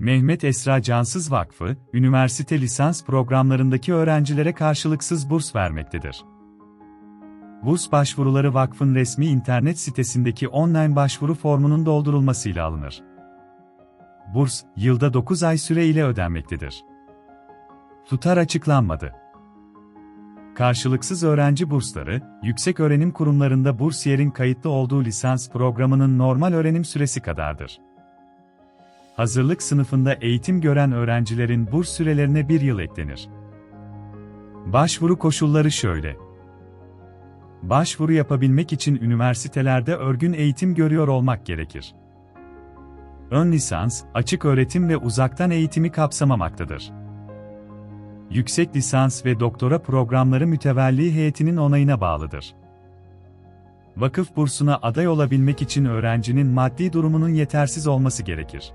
Mehmet Esra Cansız Vakfı, üniversite lisans programlarındaki öğrencilere karşılıksız burs vermektedir. Burs başvuruları vakfın resmi internet sitesindeki online başvuru formunun doldurulmasıyla alınır. Burs, yılda 9 ay süre ile ödenmektedir. Tutar açıklanmadı. Karşılıksız öğrenci bursları, yüksek öğrenim kurumlarında bursiyerin kayıtlı olduğu lisans programının normal öğrenim süresi kadardır. Hazırlık sınıfında eğitim gören öğrencilerin burs sürelerine bir yıl eklenir. Başvuru koşulları şöyle. Başvuru yapabilmek için üniversitelerde örgün eğitim görüyor olmak gerekir. Ön lisans, açık öğretim ve uzaktan eğitimi kapsamamaktadır. Yüksek lisans ve doktora programları mütevelli heyetinin onayına bağlıdır. Vakıf bursuna aday olabilmek için öğrencinin maddi durumunun yetersiz olması gerekir.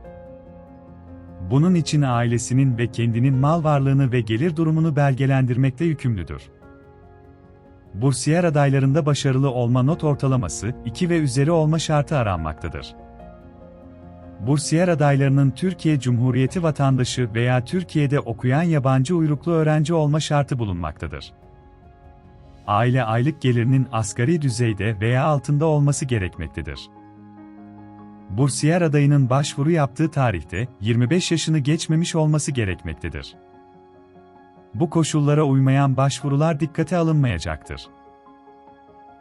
Bunun için ailesinin ve kendinin mal varlığını ve gelir durumunu belgelendirmekle yükümlüdür. Bursiyer adaylarında başarılı olma not ortalaması 2 ve üzeri olma şartı aranmaktadır. Bursiyer adaylarının Türkiye Cumhuriyeti vatandaşı veya Türkiye'de okuyan yabancı uyruklu öğrenci olma şartı bulunmaktadır. Aile aylık gelirinin asgari düzeyde veya altında olması gerekmektedir. Bursiyer adayının başvuru yaptığı tarihte 25 yaşını geçmemiş olması gerekmektedir. Bu koşullara uymayan başvurular dikkate alınmayacaktır.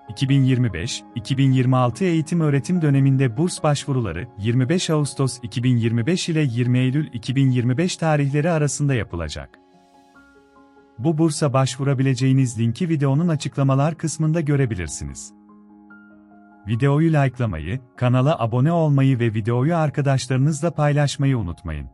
2025-2026 eğitim öğretim döneminde burs başvuruları 25 Ağustos 2025 ile 20 Eylül 2025 tarihleri arasında yapılacak. Bu bursa başvurabileceğiniz linki videonun açıklamalar kısmında görebilirsiniz. Videoyu likelamayı, kanala abone olmayı ve videoyu arkadaşlarınızla paylaşmayı unutmayın.